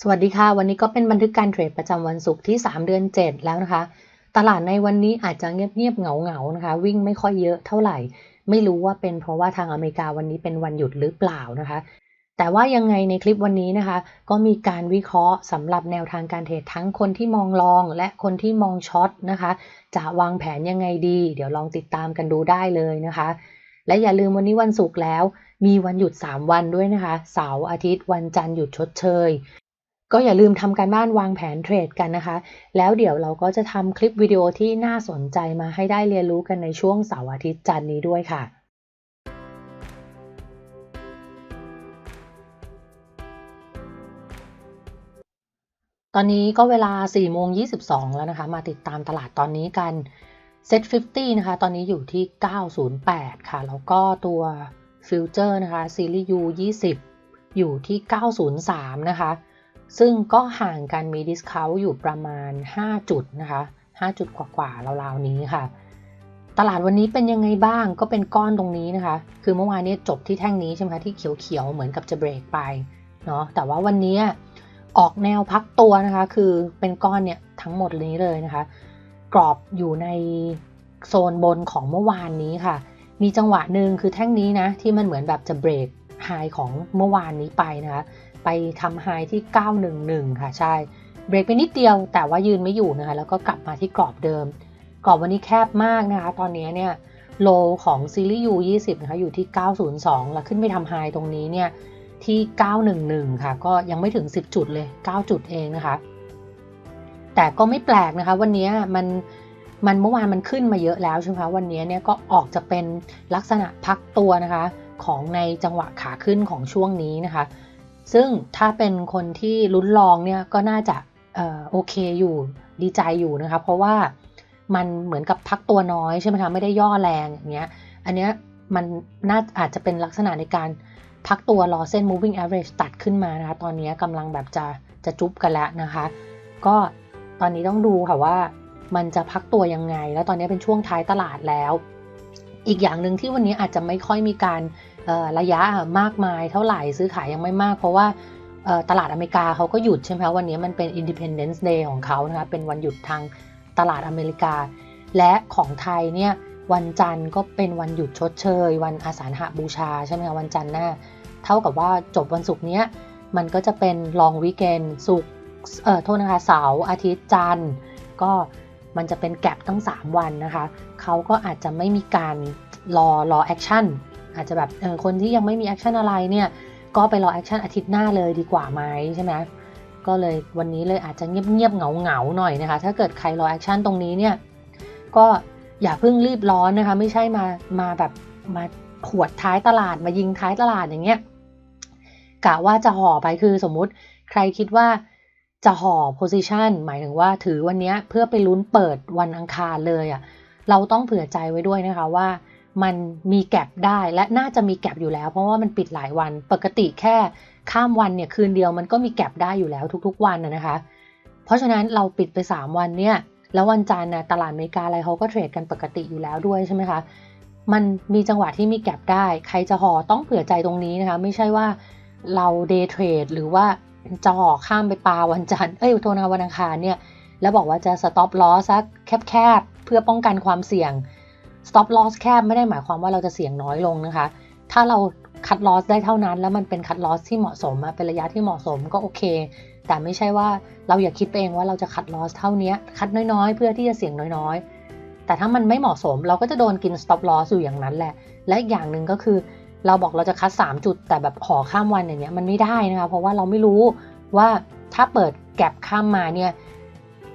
สวัสดีค่ะ วันนี้ก็เป็นบันทึกการเทรดประจำวันศุกร์ที่ 3 เดือน 7 แล้วนะคะ ตลาดในวันนี้อาจจะเงียบๆเหงาๆนะคะ วิ่งไม่ค่อยเยอะเท่าไหร่ ไม่รู้ว่าเป็นเพราะว่าทางอเมริกาวันนี้เป็นวันหยุดหรือเปล่านะคะ แต่ว่ายังไงในคลิปวันนี้นะคะ ก็มีการวิเคราะห์สำหรับแนวทางการเทรดทั้งคนที่มองลอง และคนที่มองช็อตนะคะ จะวางแผนยังไงดี เดี๋ยวลองติดตามกันดูได้เลยนะคะ และอย่าลืมวันนี้วันศุกร์แล้ว มีวันหยุด 3 วันด้วยนะคะ เสาร์อาทิตย์วันจันทร์หยุดชดเชย ก็อย่าลืมทำการบ้านวางแผนเทรดกันนะคะ แล้วเดี๋ยวเราก็จะทำคลิปวิดีโอที่น่าสนใจมาให้ได้เรียนรู้กันในช่วงเสาร์อาทิตย์จันนี้ด้วยค่ะตอนนี้ก็เวลา 4 โมง 22 แล้วนะคะ มาติดตามตลาดตอนนี้กัน Set 50 นะคะ ตอนนี้อยู่ที่ 908 ค่ะ แล้วก็ตัวฟิวเจอร์นะคะ ซีรีส์ U 20 อยู่ที่ 903 นะคะ ซึ่งก็ห่างกันมีดิสคาวอยู่ประมาณ 5 จุดนะคะ 5 จุดกว่าๆราวๆนี้ค่ะ ตลาดวันนี้เป็นยังไงบ้างก็เป็นก้อนตรงนี้นะคะ คือเมื่อวานนี้จบที่แท่งนี้ใช่ไหมคะที่เขียวๆเหมือนกับจะเบรกไปเนาะแต่ว่าวันนี้ออกแนวพักตัวนะคะ คือเป็นก้อนเนี่ยทั้งหมดนี้เลยนะคะ กรอบอยู่ในโซนบนของเมื่อวานนี้ค่ะ มีจังหวะหนึ่งคือแท่งนี้นะที่มันเหมือนแบบจะเบรกไฮของเมื่อวานนี้ไปนะคะ ไปทำไฮที่ 911 ค่ะใช่ เบรกไปนิดเดียวแต่ว่ายืนไม่อยู่นะคะแล้วก็กลับมาที่กรอบเดิม กรอบวันนี้แคบมากนะคะ ตอนนี้เนี่ยโลของซีรีส์ U 20 นะคะอยู่ที่ 902 แล้วขึ้นไปทำไฮตรงนี้เนี่ยที่ 911 ค่ะ ก็ยังไม่ถึง 10 จุดเลย 9 จุดเองนะคะ แต่ก็ไม่แปลกนะคะ วันนี้มันมันเมื่อวานมันขึ้นมาเยอะแล้วใช่ไหมคะวันนี้เนี่ยก็ออกจะเป็นลักษณะพักตัวนะคะของในจังหวะขาขึ้นของช่วงนี้นะคะ ซึ่งถ้าเป็นคนที่ลุ้นลองเนี่ยก็น่าจะออโอเคอยู่ดีใจอยู่นะคะ เพราะว่ามันเหมือนกับพักตัวน้อยใช่ไหมคะไม่ได้ย่อแรงอย่างเงี้ยอันเนี้ยมันน่าอาจจะเป็นลักษณะในการพักตัวรอเส้น moving average ตัดขึ้นมานะคะ ตอนนี้กำลังแบบจะจะจุ๊บกันแล้วนะคะ ก็ตอนนี้ต้องดูค่ะว่ามันจะพักตัวยังไง แล้วตอนนี้เป็นช่วงท้ายตลาดแล้ว อีกอย่างหนึ่งที่วันนี้อาจจะไม่ค่อยมีการ ระยะมากมายเท่าไหร่ซื้อขายยังไม่มาก เพราะว่าตลาดอเมริกาเขาก็หยุดใช่ไหมคะวันนี้มันเป็น Independence Day ของเขานะคะเป็นวันหยุดทางตลาดอเมริกา และของไทยเนี่ยวันจันทร์ก็เป็นวันหยุดชดเชย วันอาสาฬหบูชาใช่ไหมคะวันจันทร์หน้า เท่ากับว่าจบวันศุกร์นี้มันก็จะเป็นลองวีคเอนศุกร์เอ่อโทษนะคะเสาร์อาทิตย์จันทร์ก็มันจะเป็นแกลบทั้ง 3 วันนะคะเขาก็อาจจะไม่มีการรอรอแอคชั่น อาจจะแบบเออคนที่ยังไม่มีแอคชั่นอะไรเนี่ยก็ไปรอแอคชั่นอาทิตย์หน้าเลยดีกว่าไหมใช่ไหมก็เลยวันนี้เลยอาจจะเงียบเงียบเหงาเหน่อยนะคะ ถ้าเกิดใครรอแอคชั่นตรงนี้เนี่ยก็อย่าเพิ่งรีบร้อนนะคะ ไม่ใช่มามาแบบมาขวดท้ายตลาดมายิงท้ายตลาดอย่างเงี้ยกะว่าจะห่อไปคือสมมุติใครคิดว่าจะห่อ position หมายถึงว่าถือวันนี้เพื่อไปลุ้นเปิดวันอังคารเลยอะ่ะเราต้องเผื่อใจไว้ด้วยนะคะว่า มันมีแก็บได้และน่าจะมีแก็บอยู่แล้ว เพราะว่ามันปิดหลายวันปกติแค่ข้ามวันเนี่ยคืนเดียวมันก็มีแก็บได้อยู่แล้วทุกๆวันนะคะ เพราะฉะนั้นเราปิดไป 3 วันเนี่ยแล้ววันจันทร์นะตลาดอเมริกาอะไรเขาก็เทรดกันปกติอยู่แล้วด้วยใช่ไหมคะมันมีจังหวะที่มีแก็บได้ ใครจะห่อต้องเผื่อใจตรงนี้นะคะ ไม่ใช่ว่าเราเดย์เทรดหรือว่าจะห่อข้ามไปปลาวันจันทร์เอ้ยโทนาวันอังคารเนี่ยแล้วบอกว่าจะ stop loss สักแคบๆเพื่อป้องกันความเสี่ยง stop loss แคบไม่ได้หมายความว่าเราจะเสี่ยงน้อยลงนะคะ ถ้าเราคัด loss ได้เท่านั้น แล้วมันเป็นคัด loss ที่เหมาะสมเป็นระยะที่เหมาะสมก็โอเค แต่ไม่ใช่ว่าเราอย่าคิดไปเองว่าเราจะคัด loss เท่านี้คัดน้อยๆ เพื่อที่จะเสี่ยงน้อยๆ แต่ถ้ามันไม่เหมาะสมเราก็จะโดนกิน stop loss อยู่อย่างนั้นแหละ และอีกอย่างหนึ่งก็คือ เราบอกเราจะคัด 3 จุด แต่แบบขอข้ามวันอย่างเงี้ยมันไม่ได้นะคะเพราะว่าเราไม่รู้ว่าถ้าเปิดแก็บข้ามมาเนี่ย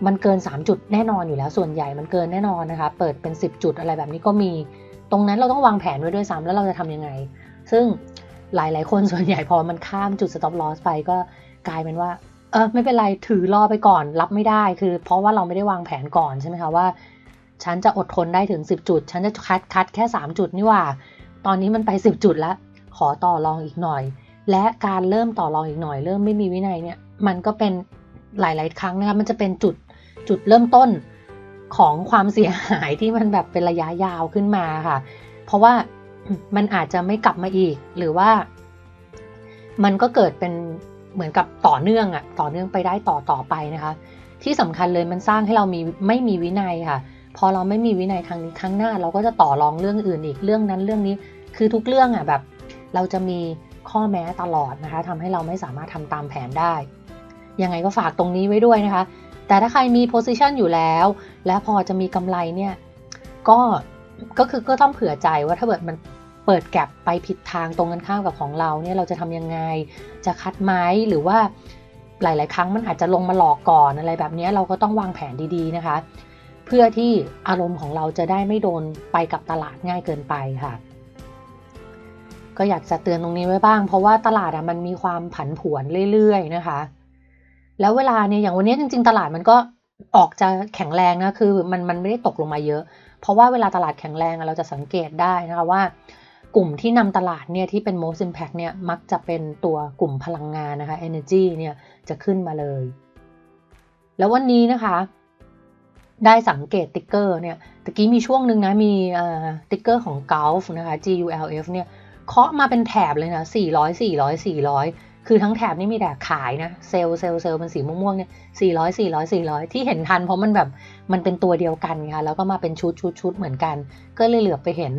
มันเกิน 3 จุดแน่นอนอยู่แล้วส่วนใหญ่มันเกินแน่นอนนะคะ เปิดเป็น 10 จุดอะไรแบบนี้ก็มี ตรงนั้นเราต้องวางแผนไว้ด้วยซ้ำแล้วเราจะทำยังไง ซึ่งหลาย ๆ คนส่วนใหญ่พอมันข้ามจุด stop loss ไปก็กลายเป็นว่า เออไม่เป็นไรถือรอไปก่อนรับไม่ได้คือ เพราะว่าเราไม่ได้วางแผนก่อนใช่ไหมคะว่า ฉันจะอดทนได้ถึง 10 จุด ฉันจะคัดคัดแค่ 3 จุดนี่ว่า ตอนนี้มันไป 10 จุดแล้ว ขอต่อรองอีกหน่อย และการเริ่มต่อรองอีกหน่อย เริ่มไม่มีวินัยเนี่ยมันก็เป็นหลาย ๆ ครั้งนะคะมันจะเป็นจุด จุดเริ่มต้นของความเสียหายที่มันแบบเป็นระยะยาวขึ้นมาค่ะ เพราะว่ามันอาจจะไม่กลับมาอีก หรือว่า มันก็เกิดเป็นเหมือนกับต่อเนื่องอะต่อเนื่องไปได้ต่อต่อไปนะคะ ที่สำคัญเลยมันสร้างให้เรามีไม่มีวินัยค่ะ พอเราไม่มีวินัยครั้งนี้ครั้งหน้า เราก็จะต่อรองเรื่องอื่นอีกเรื่องนั้นเรื่องนี้ คือทุกเรื่องอะแบบ เราจะมีข้อแม้ตลอดนะคะทำให้เราไม่สามารถทำตามแผนได้ยังไงก็ฝากตรงนี้ไว้ด้วยนะคะ แต่ถ้าใครมี position อยู่แล้ว และพอจะมีกำไรเนี่ย ก็ ก็คือก็ต้องเผื่อใจว่าถ้าเกิดมันเปิดแก็บไปผิดทางตรงกันข้ามกับของเราเนี่ยเราจะทำยังไง จะคัดไหมหรือว่าหลาย ๆ ครั้งมันอาจจะลงมาหลอกก่อนอะไรแบบนี้เราก็ต้องวางแผนดี ๆ นะคะ เพื่อที่อารมณ์ของเราจะได้ไม่โดนไปกับตลาดง่ายเกินไปค่ะ ก็อยากจะเตือนตรงนี้ไว้บ้าง เพราะว่าตลาดอะมันมีความผันผวนเรื่อย ๆ นะคะ แล้วเวลาเนี่ยอย่างวันนี้จริง ๆ ตลาดมันก็ออกจะแข็งแรงนะคือมันมันไม่ได้ตกลงมาเยอะ เพราะว่าเวลาตลาดแข็งแรงเราจะสังเกตได้นะคะว่ากลุ่มที่นำตลาดเนี่ยที่เป็น most impact เนี่ยมักจะเป็นตัวกลุ่มพลังงานนะคะ energy เนี่ยจะขึ้นมาเลย แล้ววันนี้นะคะ ได้สังเกตติ๊กเกอร์เนี่ยตะกี้มีช่วงหนึ่งนะมีติ๊กเกอร์ของ Gulf นะคะ GULF เนี่ยเคาะมาเป็นแถบเลยนะ400 400 400 คือทั้งแถบนี่มีแต่ขายนะ เซลล์เซลล์เซลล์เป็นสีม่วงๆเนี่ย400 400 400ที่เห็นทันเพราะมันแบบมันเป็นตัวเดียวกันค่ะแล้วก็มาเป็นชุดชุดชุดเหมือนกัน ก็เลยเหลือไปเห็น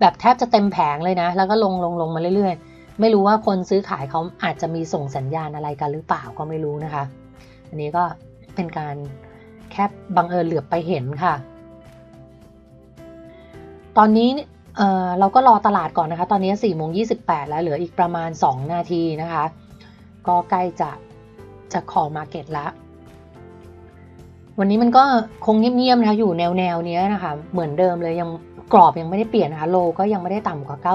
แบบแทบจะเต็มแผงเลยนะ แล้วก็ลงลงลงมาเรื่อยๆ ไม่รู้ว่าคนซื้อขายเขาอาจจะมีส่งสัญญาณอะไรกันหรือเปล่าก็ไม่รู้นะคะ อันนี้ก็เป็นการแค่บังเอิญเหลือบไปเห็นค่ะ ตอนนี้ เเราก็รอตลาดก่อนนะคะ ตอนนี้4โมง28 แล้วเหลืออีกประมาณ 2 นาทีนะคะ ก็ใกล้จะจะคอมาเก็ตแล้ววันนี้มันก็คงเงียบๆนะคะอยู่แนวแนวนี้นะคะ เหมือนเดิมเลยยังกรอบยังไม่ได้เปลี่ยนนะคะ โลก็ยังไม่ได้ต่ำกว่า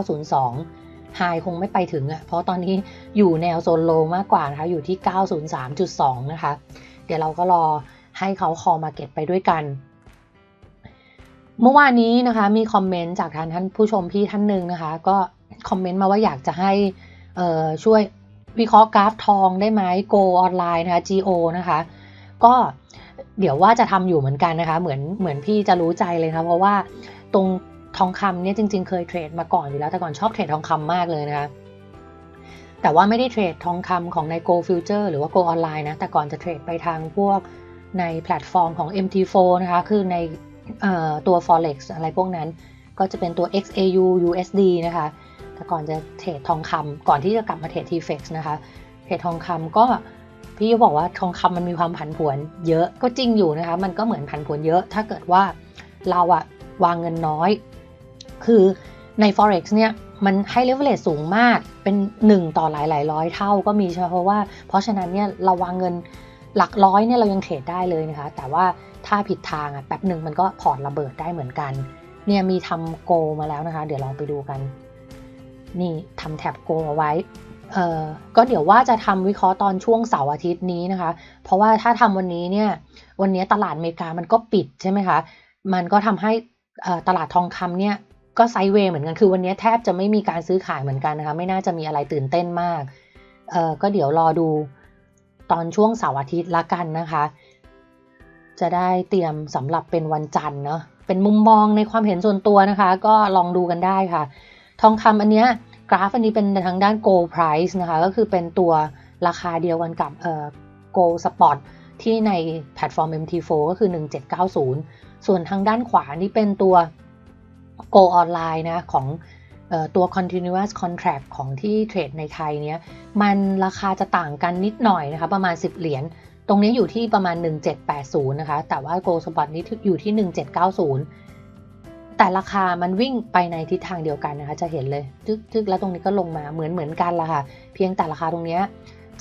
902ไฮคงไม่ไปถึงอะ่ะ เพราะตอนนี้อยู่แนวโซนโลมากกว่านะคะ อยู่ที่ 903.2 นะคะ เดี๋ยวเราก็รอให้เขาคอมาเก็ตไปด้วยกัน เมื่อวานนี้นะคะมีคอมเมนต์จากท่านท่านผู้ชมพี่ท่านหนึ่งนะคะ ก็คอมเมนต์มาว่าอยากจะให้ช่วยวิเคราะห์กราฟทองได้ไหม Go ออนไลน์นะคะ GO นะคะ ก็เดี๋ยวว่าจะทำอยู่เหมือนกันนะคะ เหมือนเหมือนพี่จะรู้ใจเลยนะเพราะว่าตรงทองคำเนี่ยจริง ๆ เคยเทรดมาก่อนอยู่แล้วแต่ก่อนชอบเทรดทองคำมากเลยนะคะแต่ว่าไม่ได้เทรดทองคำของใน Go Future หรือว่า Go Online นะแต่ก่อนจะเทรดไปทางพวกในแพลตฟอร์มของ MT4 นะคะคือใน ตัว Forex อะไรพวกนั้น ก็จะเป็นตัว XAU USD นะคะ แต่ก่อนจะเทรดทองคำก่อนที่จะกลับมาเทรด TFX นะคะ เทรดทองคำก็พี่ก็บอกว่าทองคำมันมีความผันผวนเยอะก็จริงอยู่นะคะ มันก็เหมือนผันผวนเยอะ ถ้าเกิดว่าเราอะวางเงินน้อย คือใน forex เนี่ยมันให้ leverage สูงมากเป็น 1 ต่อหลายหลายร้อยเท่าก็มีใช่เพราะว่าเพราะฉะนั้นเนี่ยเราวางเงินหลักร้อยเนี่ยเรายังเทรดได้เลยนะคะ แต่ว่า ถ้าผิดทางอะแป๊บหนึ่งมันก็พอร์ตระเบิดได้เหมือนกัน เนี่ยมีทำโกมาแล้วนะคะ เดี๋ยวลองไปดูกัน นี่ทำแท็บโกเอาไว้เอ่อก็เดี๋ยวว่าจะทำวิเคราะห์ตอนช่วงเสาร์อาทิตย์นี้นะคะ เพราะว่าถ้าทำวันนี้เนี่ย วันนี้ตลาดอเมริกามันก็ปิดใช่ไหมคะ มันก็ทำให้ตลาดทองคำเนี่ยก็ไซเวย์เหมือนกัน คือวันนี้แทบจะไม่มีการซื้อขายเหมือนกันนะคะ ไม่น่าจะมีอะไรตื่นเต้นมาก เออก็เดี๋ยวรอดูตอนช่วงเสาร์อาทิตย์ละกันนะคะ จะได้เตรียมสำหรับเป็นวันจันทร์เนาะเป็นมุมมองในความเห็นส่วนตัวนะคะ ก็ลองดูกันได้ค่ะ ทองคำอันเนี้ยกราฟอันนี้เป็นทางด้าน gold price นะคะ ก็คือเป็นตัวราคาเดียวกันกับเอ่อ gold spot ที่ในแพลตฟอร์ม MT4 ก็คือ 1790 ส่วนทางด้านขวานี่เป็นตัว Go Online นะของตัว continuous contract ของที่เทรดในไทยเนี้ยมันราคาจะต่างกันนิดหน่อยนะคะ ประมาณ 10 เหรียญ ตรงนี้อยู่ที่ประมาณ 1780 นะคะ แต่ว่า Go Spot นี้อยู่ที่ 1790 แต่ราคามันวิ่งไปในทิศทางเดียวกันนะคะ จะเห็นเลยทึกๆแล้วตรงนี้ก็ลงมาเหมือนเหมือนกันละค่ะ เพียงแต่ราคาตรงนี้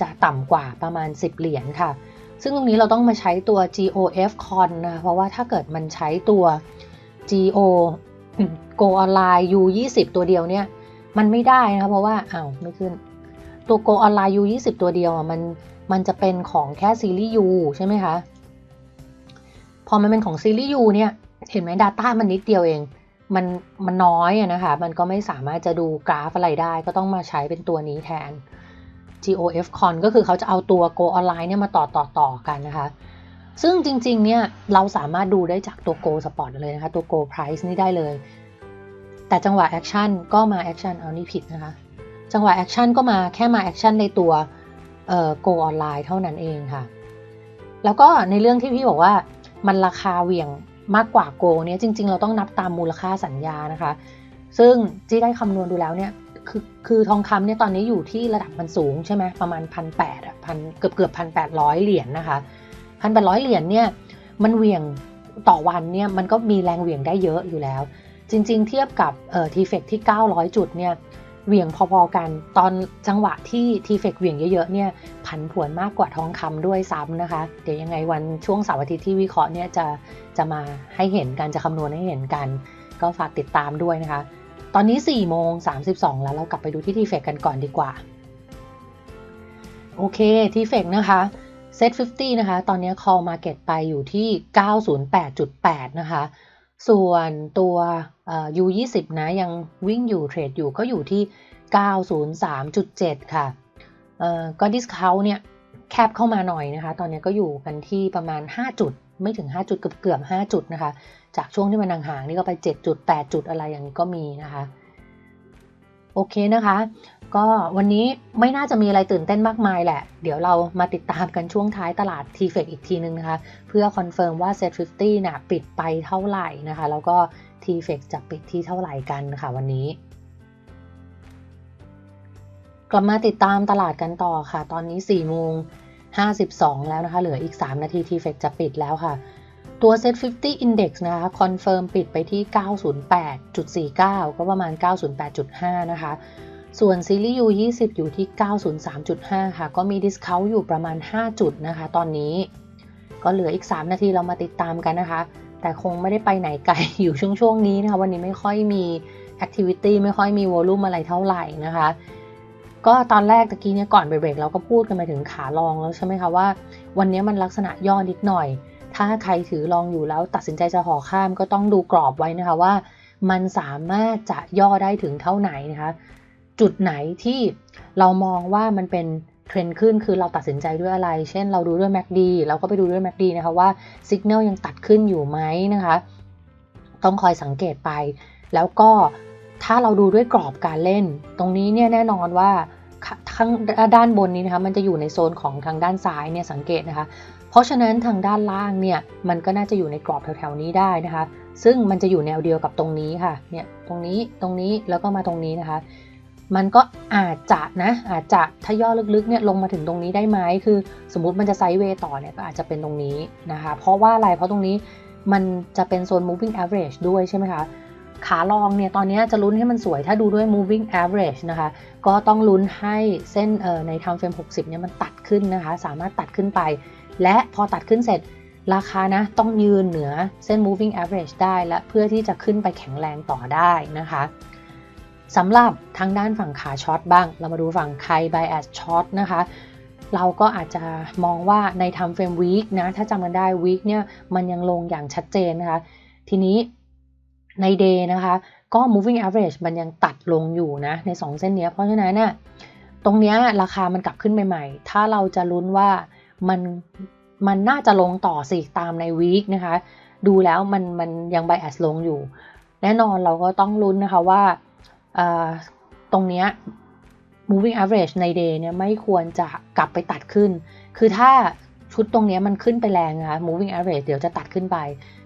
จะต่ำกว่าประมาณ 10 เหรียญค่ะ ซึ่งตรงนี้เราต้องมาใช้ตัว GOF con นะเพราะว่าถ้าเกิดมันใช้ตัว GO Go Online U 20 ตัวเดียวเนี่ย มันไม่ได้นะคะเพราะว่าอ้าวไม่ขึ้นตัว Go Online U 20 ตัวเดียวอะมัน มันจะเป็นของแค่ซีรีส์ U ใช่ไหมคะ พอมันเป็นของซีรีส์ U เนี่ย เห็นไหม Data มันนิดเดียวเอง มันมันน้อยอะนะคะ มันก็ไม่สามารถจะดูกราฟอะไรได้ ก็ต้องมาใช้เป็นตัวนี้แทน GOF Con ก็คือเขาจะเอาตัว Go Online เนี่ยมาต่อต่อต่อกันนะคะ ซึ่งจริงๆ เนี่ยเราสามารถดูได้จากตัว Go Spot เลยนะคะ ตัว Go Price นี่ได้เลย แต่จังหวะ Action ก็มา Action เอานี่ผิดนะคะ จังหวะ Action ก็มาแค่มา Action ในตัว เอ่ออนไลน์เท่านั้นเองค่ะ แล้วก็ในเรื่องที่พี่บอกว่ามันราคาเหวี่ยงมากกว่า go เนี่ยจริง ๆ เราต้องนับตามมูลค่าสัญญานะคะ ซึ่งที่ได้คำนวณดูแล้วเนี่ยคือคือทองคำเนี่ยตอนนี้อยู่ที่ระดับมันสูงใช่ไหมประมาณพันแปดอะพันเกือบเกือบพันแปดร้อยเหรียญนะคะพันแปดร้อยเหรียญเนี่ยมันเหวี่ยงต่อวันเนี่ยมันก็มีแรงเหวี่ยงได้เยอะอยู่แล้ว จริง ๆ เทียบกับเอ่อทีเฟกที่ 900 จุดเนี่ย เหวี่ยงพอๆกัน ตอนจังหวะที่ทีเฟกเหวี่ยงเยอะๆเนี่ยผันผวนมากกว่าทองคำด้วยซ้ำนะคะ เดี๋ยวยังไงวันช่วงเสาร์อาทิตย์ที่วิเคราะห์เนี่ยจะจะมาให้เห็นกันจะคำนวณให้เห็นกัน ก็ฝากติดตามด้วยนะคะ ตอนนี้4โมง32แล้วเรากลับไปดูที่ทีเฟกกันก่อนดีกว่า โอเคทีเฟกนะคะเซ็ต50 นะคะ ตอนนี้ call market ไปอยู่ที่ 908.8 นะคะ ส่วนตัว U20 นะยังวิ่งอยู่เทรดอยู่ก็อยู่ที่ 903.7 ค่ะก็ดิสคาวเนี่ยแคบเข้ามาหน่อยนะคะ ตอนนี้ก็อยู่กันที่ประมาณ 5 จุด ไม่ถึง 5 จุดเกือบเกือบ5จุดนะคะ จากช่วงที่มันห่างๆนี่ก็ไป 7 จุด 8 จุดอะไรอย่างนี้ก็มีนะคะ โอเคนะคะ ก็วันนี้ไม่น่าจะมีอะไรตื่นเต้นมากมายแหละ เดี๋ยวเรามาติดตามกันช่วงท้ายตลาด t f e c อีกทีนึงนะคะ เพื่อคอนเฟิร์มว่า Set 50นะปิดไปเท่าไหร่นะคะ แล้วก็ t f e c จะปิดที่เท่าไหร่กันค่ะวันนี้กลับมาติดตามตลาดกันต่อค่ะ ตอนนี้4โมง52 แล้วนะคะ เหลืออีก 3 นาที t f e c จะปิดแล้วค่ะ ตัว Set 50 Index นะคะคอนเฟิร์มปิดไปที่ 908.49 ก็ประมาณ 908.5 นะคะ ส่วนซีรีส์ U20 อยู่ที่ 903.5 ค่ะ ก็มีดิสคาวอยู่ประมาณ 5 จุดนะคะ ตอนนี้ ก็เหลืออีก 3 นาทีเรามาติดตามกันนะคะ แต่คงไม่ได้ไปไหนไกลอยู่ช่วงช่วงนี้นะคะ วันนี้ไม่ค่อยมีแอคทิวิตี้ไม่ค่อยมีวอลลุ่มอะไรเท่าไหร่นะคะก็ตอนแรกตะกี้เนี่ยก่อนเบรกเราก็พูดกันไปถึงขาลองแล้วใช่ไหมคะว่า วันนี้มันลักษณะย่อนิดหน่อย ถ้าใครถือลองอยู่แล้วตัดสินใจจะห่อข้ามก็ต้องดูกรอบไว้นะคะว่า มันสามารถจะย่อได้ถึงเท่าไหนนะคะ จุดไหนที่เรามองว่ามันเป็นเทรนด์ขึ้นคือเราตัดสินใจด้วยอะไร เช่นเราดูด้วย MACD เราก็ไปดูด้วย MACD นะคะว่าสัญญาณยังตัดขึ้นอยู่ไหมนะคะ ต้องคอยสังเกตไป แล้วก็ถ้าเราดูด้วยกรอบการเล่น ตรงนี้เนี่ยแน่นอนว่าทั้งด้านบนนี้นะคะมันจะอยู่ในโซนของทางด้านซ้ายเนี่ยสังเกตนะคะ เพราะฉะนั้นทางด้านล่างเนี่ยมันก็น่าจะอยู่ในกรอบแถวๆนี้ได้นะคะ ซึ่งมันจะอยู่แนวเดียวกับตรงนี้ค่ะเนี่ยตรงนี้ตรงนี้แล้วก็มาตรงนี้นะคะ มันก็อาจจะนะอาจจะถ้าย่อลึกๆเนี่ยลงมาถึงตรงนี้ได้ไหมคือ สมมุติมันจะไซด์เวย์ต่อเนี่ยก็อาจจะเป็นตรงนี้นะคะ เพราะว่าอะไรเพราะตรงนี้มันจะเป็นโซน moving average ด้วยใช่ไหมคะขาลองเนี่ยตอนนี้จะลุ้นให้มันสวยถ้าดูด้วย moving average นะคะ ก็ต้องลุ้นให้เส้นใน time frame 60เนี่ยมันตัดขึ้นนะคะ สามารถตัดขึ้นไป และพอตัดขึ้นเสร็จราคานะต้องยืนเหนือเส้น moving average ได้และเพื่อที่จะขึ้นไปแข็งแรงต่อได้นะคะสำหรับทางด้านฝั่งขาช็อตบ้าง เรามาดูฝั่งใคร bias short นะคะ เราก็อาจจะมองว่าใน time frame week นะ ถ้าจำกันได้ week เนี่ยมันยังลงอย่างชัดเจนนะคะ ทีนี้ใน day นะคะ ก็ moving average มันยังตัดลงอยู่นะ ใน 2 เส้นนี้เพราะฉะนั้นน่ะตรงนี้ราคามันกลับขึ้นใหม่ๆ ถ้าเราจะลุ้นว่า มันมันน่าจะลงต่อสิตามใน week นะคะ ดูแล้วมันมันยัง bias ลงอยู่ แน่นอนเราก็ต้องลุ้นนะคะว่าตรงเนี้ย moving average ใน day เนี่ยไม่ควรจะกลับไปตัดขึ้น คือถ้าชุดตรงนี้มันขึ้นไปแรงนะคะ moving average เดี๋ยวจะตัดขึ้นไป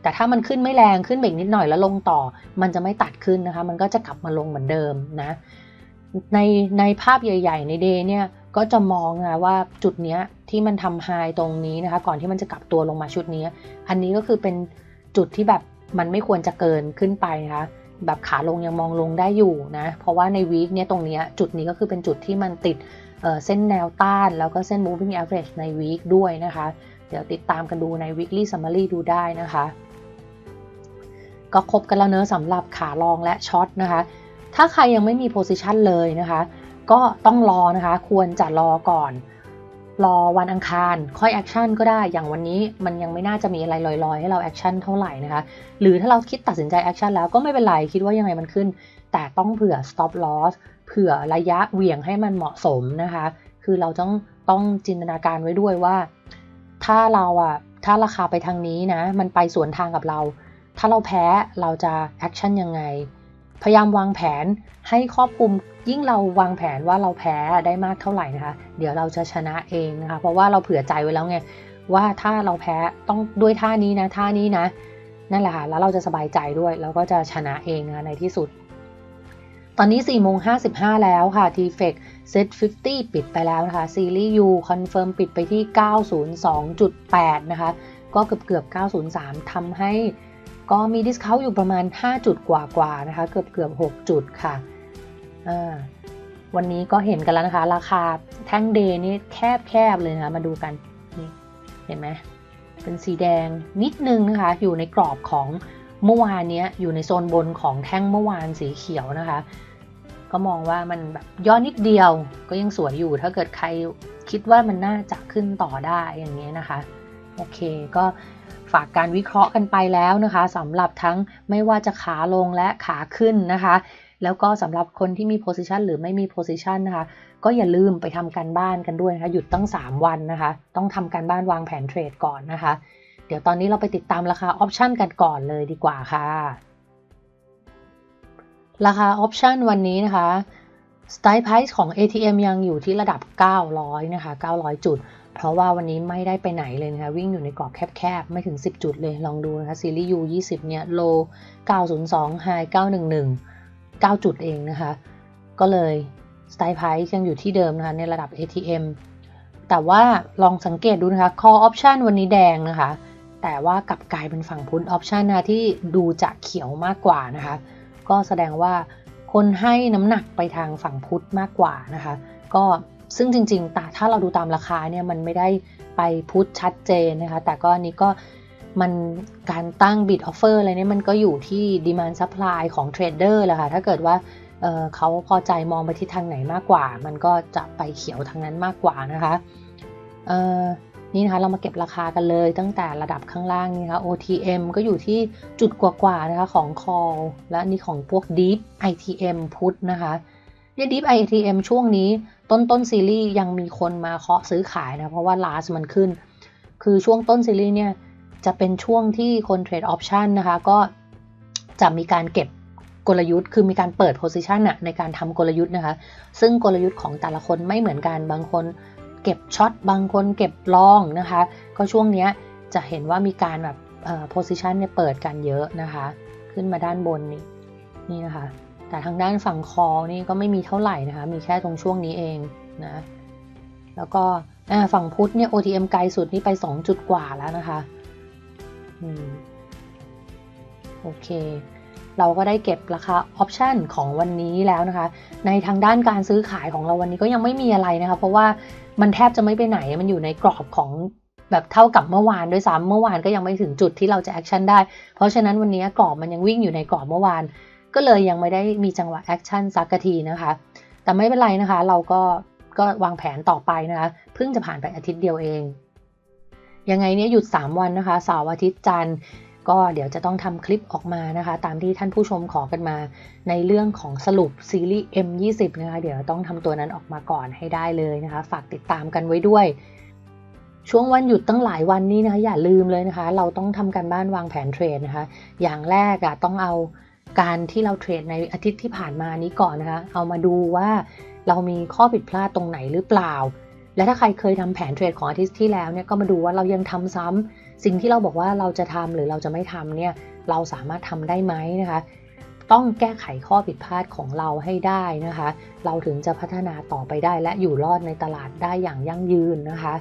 แต่ถ้ามันขึ้นไม่แรงขึ้นเบรกนิดหน่อยแล้วลงต่อ มันจะไม่ตัดขึ้นนะคะ มันก็จะกลับมาลงเหมือนเดิมนะ ในในภาพใหญ่ ๆ ใน day เนี่ย ก็จะมองนะว่าจุดเนี้ย ที่มันทำไฮตรงนี้นะคะ ก่อนที่มันจะกลับตัวลงมาชุดนี้ อันนี้ก็คือเป็นจุดที่แบบมันไม่ควรจะเกินขึ้นไปนะคะ แบบขาลงยังมองลงได้อยู่นะ เพราะว่าในวีคเนี้ยตรงนี้จุดนี้ก็คือเป็นจุดที่มันติดเเส้นแนวต้านแล้วก็เส้น moving average ในวีคด้วยนะคะ เดี๋ยวติดตามกันดูใน weekly summary ดูได้นะคะ ก็ครบกันแล้วเนอะสำหรับขาลองและช็อตนะคะ ถ้าใครยังไม่มี position เลยนะคะ ก็ต้องรอนะคะ ควรจะรอก่อน รอวันอังคารค่อยแอคชั่นก็ได้ อย่างวันนี้มันยังไม่น่าจะมีอะไรลอยๆ ให้เราแอคชั่นเท่าไหร่นะคะ หรือถ้าเราคิดตัดสินใจแอคชั่นแล้วก็ไม่เป็นไร คิดว่ายังไงมันขึ้น แต่ต้องเผื่อ stop loss เผื่อระยะเหวี่ยงให้มันเหมาะสมนะคะ คือเราต้องต้องจินตนาการไว้ด้วยว่า ถ้าเราอะถ้าราคาไปทางนี้นะ มันไปสวนทางกับเรา ถ้าเราแพ้เราจะแอคชั่นยังไง พยายามวางแผนให้ครอบคลุมยิ่งเราวางแผนว่าเราแพ้ได้มากเท่าไหร่นะคะ เดี๋ยวเราจะชนะเองนะคะ เพราะว่าเราเผื่อใจไว้แล้วไงว่าถ้าเราแพ้ต้องด้วยท่านี้นะท่านี้นะ นั่นแหละค่ะแล้วเราจะสบายใจด้วยแล้วก็จะชนะเองนะในที่สุด ตอนนี้4โมง55 แล้วค่ะ t f e c Set 50 ปิดไปแล้วนะคะ ซีรีส์ U คอนเฟิร์มปิดไปที่ 902.8 นะคะ ก็เกือบเกือบ903ทำให้ ก็มีดิสคาวอยู่ประมาณ 5 จุดกว่าๆนะคะ เกือบเกือบ6จุดค่ะวันนี้ก็เห็นกันแล้วนะคะ ราคาแท่งเดย์นี่แคบๆเลยนะคะมาดูกันนี่เห็นไหมเป็นสีแดงนิดนึงนะคะ อยู่ในกรอบของเมื่อวานนี้อยู่ในโซนบนของแท่งเมื่อวานสีเขียวนะคะ ก็มองว่ามันแบบย่อนิดเดียวก็ยังสวยอยู่ถ้าเกิดใครคิดว่ามันน่าจะขึ้นต่อได้อย่างนี้นะคะโอเคก็ ฝากการวิเคราะห์กันไปแล้วนะคะสำหรับทั้งไม่ว่าจะขาลงและขาขึ้นนะคะ แล้วก็สำหรับคนที่มีโพสิชันหรือไม่มีโพสิชันนะคะ ก็อย่าลืมไปทำการบ้านกันด้วยนะคะ หยุดตั้ง 3 วันนะคะ ต้องทำการบ้านวางแผนเทรดก่อนนะคะ เดี๋ยวตอนนี้เราไปติดตามราคาออปชันกันก่อนเลยดีกว่าค่ะ ราคาออปชันวันนี้นะคะ Strike Price ของ ATM ยังอยู่ที่ระดับ 900 นะคะ 900 จุด เพราะว่าวันนี้ไม่ได้ไปไหนเลยนะคะ วิ่งอยู่ในกรอบแคบๆ ไม่ถึง 10 จุดเลย ลองดูนะคะ ซีรีส์ U 20เนี่ย Low 902 High 911 9 จุดเองนะคะ ก็เลย Strike Price ยังอยู่ที่เดิมนะคะ ในระดับ ATM แต่ว่าลองสังเกตดูนะคะ Call Option วันนี้แดงนะคะ แต่ว่ากลับกลายเป็นฝั่งพุท Option นะที่ดูจะเขียวมากกว่านะคะ ก็แสดงว่าคนให้น้ำหนักไปทางฝั่งพุทธมากกว่านะคะ ก็ ซึ่งจริงๆแต่ถ้าเราดูตามราคาเนี่ยมันไม่ได้ไปพุทธชัดเจนนะคะ แต่ก็นี้ก็มันการตั้ง bid offer อร์อะไรเนี่ยมันก็อยู่ที่ demand supply ของเทรดเดอร์แหละค่ะ ถ้าเกิดว่าเเขาพอใจมองไปที่ทางไหนมากกว่า มันก็จะไปเขียวทางนั้นมากกว่านะคะนี่นะคะเรามาเก็บราคากันเลยตั้งแต่ระดับข้างล่างนี่นะคะ OTM ก็อยู่ที่จุดกว่าๆนะคะของ call และนี่ของพวก deep ITM put นะคะเนี่ย deep ITM ช่วงนี้ ต้นต้นซีรีส์ยังมีคนมาเคาะซื้อขายนะ เพราะว่า last มันขึ้น คือช่วงต้นซีรีส์เนี่ย จะเป็นช่วงที่คนเทรดออปชันนะคะ ก็จะมีการเก็บกลยุทธ์ คือมีการเปิดโพซิชันอะในการทำกลยุทธ์นะคะ ซึ่งกลยุทธ์ของแต่ละคนไม่เหมือนกันบางคนเก็บช็อตบางคนเก็บลองนะคะ ก็ช่วงนี้จะเห็นว่ามีการแบบโพซิชันเนี่ยเปิดกันเยอะนะคะ ขึ้นมาด้านบนนี่นี่นะคะ แต่ทางด้านฝั่งคอนี่ก็ไม่มีเท่าไหร่นะคะ มีแค่ตรงช่วงนี้เองนะ แล้วก็ฝั่งพุทธเนี่ย OTM ไกลสุดนี่ไป 2 จุดกว่าแล้วนะคะอืมโอเค เราก็ได้เก็บราคาออปชันของวันนี้แล้วนะคะ ในทางด้านการซื้อขายของเราวันนี้ก็ยังไม่มีอะไรนะคะ เพราะว่ามันแทบจะไม่ไปไหน มันอยู่ในกรอบของแบบเท่ากับเมื่อวานด้วยซ้ำเมื่อวานก็ยังไม่ถึงจุดที่เราจะแอคชั่นได้ เพราะฉะนั้นวันนี้กรอบมันยังวิ่งอยู่ในกรอบเมื่อวาน ก็เลยยังไม่ได้มีจังหวะแอคชั่นสักทีนะคะ แต่ไม่เป็นไรนะคะ เราก็ก็วางแผนต่อไปนะคะ เพิ่งจะผ่านไปอาทิตย์เดียวเอง ยังไงเนี่ยหยุด 3 วันนะคะเสาร์อาทิตย์จันทร์ก็เดี๋ยวจะต้องทำคลิปออกมานะคะ ตามที่ท่านผู้ชมขอกันมา ในเรื่องของสรุปซีรีส์ M20 นะคะ เดี๋ยวต้องทำตัวนั้นออกมาก่อนให้ได้เลยนะคะ ฝากติดตามกันไว้ด้วย ช่วงวันหยุดตั้งหลายวันนี้นะคะ อย่าลืมเลยนะคะ เราต้องทำการบ้านวางแผนเทรดนะคะ อย่างแรกอะต้องเอา การที่เราเทรดในอาทิตย์ที่ผ่านมานี้ก่อนนะคะ เอามาดูว่าเรามีข้อผิดพลาดตรงไหนหรือเปล่า และถ้าใครเคยทำแผนเทรดของอาทิตย์ที่แล้วเนี่ยก็มาดูว่าเรายังทำซ้ำสิ่งที่เราบอกว่าเราจะทำหรือเราจะไม่ทำเนี่ยเราสามารถทำได้ไหมนะคะ ต้องแก้ไขข้อผิดพลาดของเราให้ได้นะคะ เราถึงจะพัฒนาต่อไปได้และอยู่รอดในตลาดได้อย่างยั่งยืนนะคะ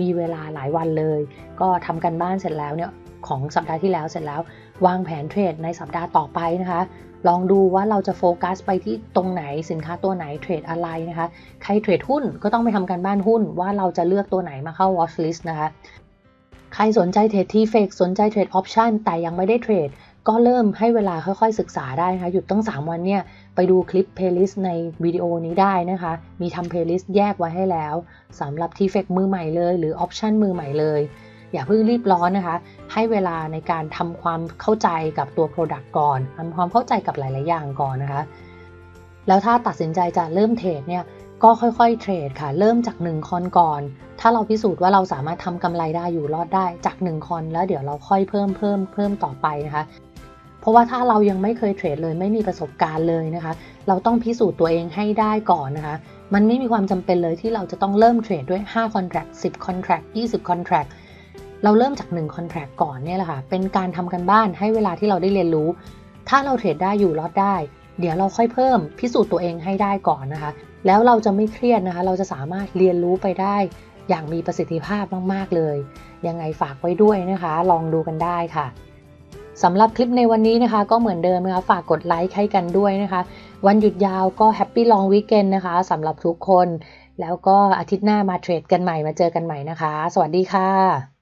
มีเวลาหลายวันเลย ก็ทำกันบ้านเสร็จแล้วเนี่ยของสัปดาห์ที่แล้วเสร็จแล้ว วางแผนเทรดในสัปดาห์ต่อไปนะคะ ลองดูว่าเราจะโฟกัสไปที่ตรงไหนสินค้าตัวไหนเทรดอะไรนะคะ ใครเทรดหุ้นก็ต้องไปทำการบ้านหุ้นว่าเราจะเลือกตัวไหนมาเข้า watch list นะคะ ใครสนใจเทรดทีเฟกสนใจเทรดออปชันแต่ยังไม่ได้เทรดก็เริ่มให้เวลาค่อยๆศึกษาได้นะคะ หยุดตั้ง 3 วันเนี่ย ไปดูคลิปเพลย์ลิสต์ในวิดีโอนี้ได้นะคะ มีทำเพลย์ลิสต์แยกไว้ให้แล้วสำหรับทีเฟกมือใหม่เลย หรือออปชันมือใหม่เลย อย่าเพิ่งรีบร้อนนะคะ ให้เวลาในการทำความเข้าใจกับตัว Product ก่อนทำความเข้าใจกับหลาย ๆ อย่างก่อนนะคะ แล้วถ้าตัดสินใจจะเริ่มเทรดเนี่ยก็ค่อยๆเทรดค่ะ เริ่มจาก 1 คอนก่อน ถ้าเราพิสูจน์ว่าเราสามารถทำกำไรได้อยู่รอดได้จาก 1 คอน แล้วเดี๋ยวเราค่อยเพิ่มเพิ่มเพิ่มต่อไปนะคะเพราะว่าถ้าเรายังไม่เคยเทรดเลยไม่มีประสบการณ์เลยนะคะ เราต้องพิสูจน์ตัวเองให้ได้ก่อนนะคะ มันไม่มีความจำเป็นเลยที่เราจะต้องเริ่มเทรดด้วย 5 contract 10 contract 20 contract เราเริ่มจาก1 contract ก่อนเนี่ยแหละค่ะ เป็นการทำกันบ้านให้เวลาที่เราได้เรียนรู้ ถ้าเราเทรดได้อยู่รอดได้ เดี๋ยวเราค่อยเพิ่มพิสูจน์ตัวเองให้ได้ก่อนนะคะ แล้วเราจะไม่เครียดนะคะ เราจะสามารถเรียนรู้ไปได้ อย่างมีประสิทธิภาพมาก ๆ เลย ยังไงฝากไว้ด้วยนะคะ ลองดูกันได้ค่ะสำหรับคลิปในวันนี้นะคะ ก็เหมือนเดิมนะคะ ฝากกดไลค์ให้กันด้วยนะคะ วันหยุดยาวก็แฮปปี้ลองวีคเกนนะคะสำหรับทุกคน แล้วก็อาทิตย์หน้ามาเทรดกันใหม่มาเจอกันใหม่นะคะ สวัสดีค่ะ